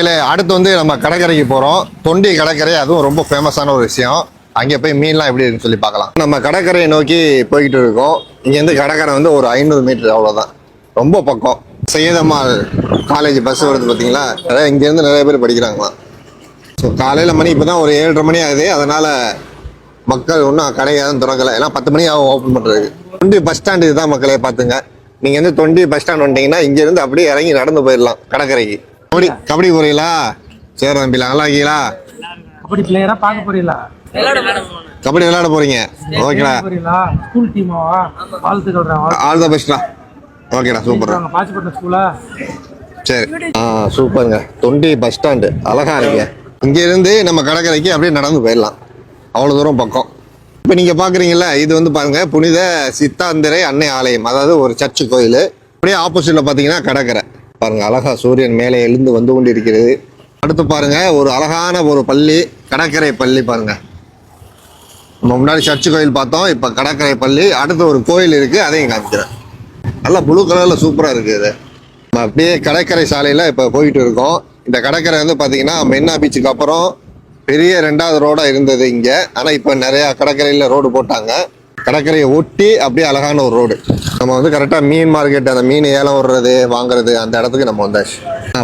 இல்லை அடுத்து வந்து நம்ம கடற்கரைக்கு போகிறோம் தொண்டி கடற்கரை அதுவும் ரொம்ப ஃபேமஸான ஒரு விஷயம். அங்கே போய் மீன்லாம் எப்படி இருக்குன்னு சொல்லி பார்க்கலாம். நம்ம கடற்கரையை நோக்கி போய்கிட்டு இருக்கோம். இங்கேருந்து கடற்கரை வந்து ஒரு ஐநூறு மீட்டர் அவ்வளோதான் ரொம்ப பக்கம். சையதம்மாள் காலேஜ் பஸ் வருது பார்த்தீங்களா? அதான் இங்கேருந்து நிறைய பேர் படிக்கிறாங்களாம். ஸோ காலையில் மணி இப்போ தான் ஒரு ஏழரை மணி ஆகுது. அதனால் மக்கள் ஒன்றும் கடையை எதுவும் திறக்கலை. ஏன்னா பத்து மணி ஆகும் ஓப்பன் பண்ணுறதுக்கு தொண்டி பஸ் ஸ்டாண்டு இதுதான் மக்களே பார்த்துங்க. நீங்கள் வந்து தொண்டி பஸ் ஸ்டாண்ட் வந்துட்டீங்கன்னா இங்கேருந்து அப்படியே இறங்கி நடந்து போயிடலாம் கடற்கரைக்கு. கபடி கபடி போறீங்களா? சரி தம்பில நல்லா இருக்கீங்களா? அப்படி பிளேயரா பார்க்க போறீங்களா? கபடி விளையாட போறீங்க. ஓகேடா ஸ்கூல் டீமாவா வாழ்த்துக்கள் ஆல் த பெஸ்ட்டா ஓகேடா சூப்பர் பாச்சிப்பட்டினம் ஸ்கூலா சரி. ஆ சூப்பருங்க தொண்டி பஸ் ஸ்டாண்டு அழகா இருக்கு. இங்க இருந்து நம்ம கடற்கரைக்கு அப்படியே நடந்து போயிடலாம். அவ்வளோ தூரம் பக்கம். இப்போ நீங்க பாக்குறீங்கல்ல இது வந்து பாருங்க புனித சித்தாந்திரை அன்னை ஆலயம். அதாவது ஒரு சர்ச்சு கோயில். அப்படியே ஆப்போசிட்ல பாத்தீங்கன்னா கடற்கரை. பாருங்க அழகா சூரியன் மேலே எழுந்து வந்து கொண்டிருக்கிறது. அடுத்து பாருங்க ஒரு அழகான ஒரு பள்ளி கடற்கரை பள்ளி பாருங்க. நம்ம முன்னாடி சர்ச்சு கோயில் பார்த்தோம் இப்போ கடற்கரை பள்ளி அடுத்து ஒரு கோயில் இருக்கு அதையும் காமிக்கிறேன். நல்லா ப்ளூ கலர்ல சூப்பரா இருக்கு இது. நம்ம அப்படியே கடற்கரை சாலையில இப்போ போயிட்டு இருக்கோம். இந்த கடற்கரை வந்து பாத்தீங்கன்னா மெரினா பீச்சுக்கு அப்புறம் பெரிய ரெண்டாவது ரோடா இருந்தது இங்க. ஆனா இப்போ நிறைய கடற்கரையில ரோடு போட்டாங்க. கடற்கரையை ஒட்டி அப்படியே அழகான ஒரு ரோடு நம்ம வந்து கரெக்டாக மீன் மார்க்கெட் அந்த மீன் ஏலம் விடுறது வாங்குறது அந்த இடத்துக்கு நம்ம வந்தாச்சு.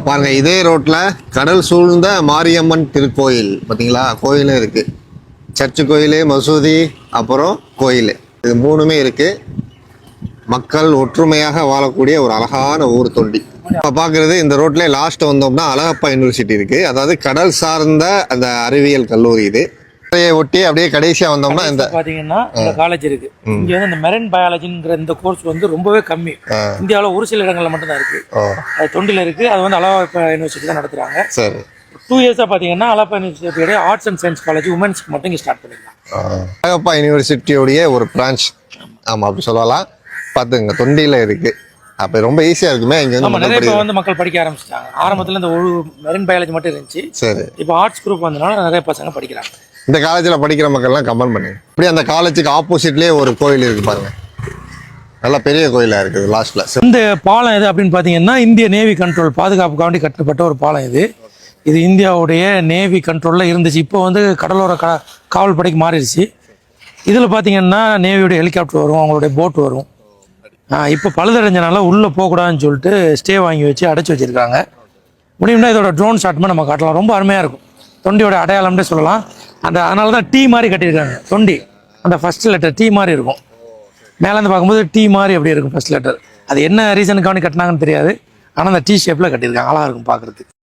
பாருங்க இதே ரோட்டில் கடல் சூழ்ந்த மாரியம்மன் திருக்கோயில் பார்த்தீங்களா? கோயிலும் இருக்கு. சர்ச்சு கோயில் மசூதி அப்புறம் கோயில். இது மூணுமே இருக்கு. மக்கள் ஒற்றுமையாக வாழக்கூடிய ஒரு அழகான ஊர் தொண்டி. இப்போ பார்க்குறது இந்த ரோட்டில் லாஸ்ட் வந்தோம்னா அழகப்பா யூனிவர்சிட்டி இருக்குது அதாவது கடல் சார்ந்த அந்த அறிவியல் கல்லூரி இது. ஒட்டி அப்படியே கடைசியா வந்தோம்னா இந்த பாத்தீங்கன்னா இந்த காலேஜ் இருக்கு. இங்க வந்து இந்த மெரன் பயாலஜிங்கிற இந்த கோர்ஸ் வந்து ரொம்பவே கம்மி. இந்தியாவுல ஒரு சில இடங்கள்ல மட்டும் தான் இருக்கு அது தொண்டில இருக்கு. அது வந்து அலவா யூனிவர்சிட்டி தான் நடத்துறாங்க. சரி. டூ இயர்ஸா பாத்தீங்கன்னா அலப்பா யூனிவர்சிட்டியோட ஆர்ட்ஸ் அண்ட் சயின்ஸ் காலேஜ் உமன்ஸ்க்கு மட்டும் இங்க ஸ்டார்ட் பண்ணிக்கலாம். அழகப்பா யூனிவர்சிட்டியோடைய ஒரு பிரான்ச் ஆமா அப்படி சொல்லலாம். பார்த்துங்க தொண்டியில இருக்கு. அப்ப ரொம்ப ஈஸியா இருக்குமே இங்க வந்து நிறைய பேர் வந்து மக்கள் படிக்க ஆரம்பிச்சிட்டாங்க. ஆரம்பத்துல இந்த ஒரு மெரன் பயாலஜி மட்டும் இருந்துச்சு. சரி. இப்போ ஆர்ட்ஸ் குரூப் வந்தனால நிறைய பசங்க படிக்கிறாங்க. இந்த காலேஜில் படிக்கிற மக்கள்லாம் கமெண்ட் பண்ணுங்க. இப்படி அந்த காலேஜுக்கு ஆப்போசிட்லேயே ஒரு கோயில் இருக்கு பாருங்க. நல்ல பெரிய கோயிலாக இருக்குது லாஸ்ட்ல இந்த பாலம் எது அப்படின்னு பார்த்தீங்கன்னா இந்திய நேவி கண்ட்ரோல் பாதுகாப்புக்காண்டி கட்டப்பட்ட ஒரு பாலம் இது. இது இந்தியாவுடைய நேவி கண்ட்ரோலில் இருந்துச்சு. இப்போ வந்து கடலோர காவல் படைக்கு மாறிடுச்சு. இதில் பார்த்தீங்கன்னா நேவியோட ஹெலிகாப்டர் வரும் அவங்களுடைய போட் வரும். இப்போ பழுதடைஞ்சனால உள்ளே போகக்கூடாதுன்னு சொல்லிட்டு ஸ்டே வாங்கி வச்சு அடைச்சி வச்சுருக்காங்க. முடியும்னா இதோட ட்ரோன் ஷாட்மே நம்ம காட்டலாம். ரொம்ப அருமையாக இருக்கும். தொண்டியோட அடையாளம்னே சொல்லலாம். அந்த அதனால தான் டீ மாதிரி கட்டியிருக்காங்க. தொண்டி. அந்த ஃபஸ்ட் லெட்டர் டீ மாதிரி இருக்கும். மேலேருந்து பார்க்கும்போது டீ மாதிரி அப்படி இருக்கும் ஃபர்ஸ்ட் லெட்டர் அது என்ன ரீசனுக்காக கட்டினாங்கன்னு தெரியாது. ஆனால் அந்த டீ ஷேப்பில் கட்டியிருக்காங்க. அழகாக இருக்கும் பார்க்குறதுக்கு.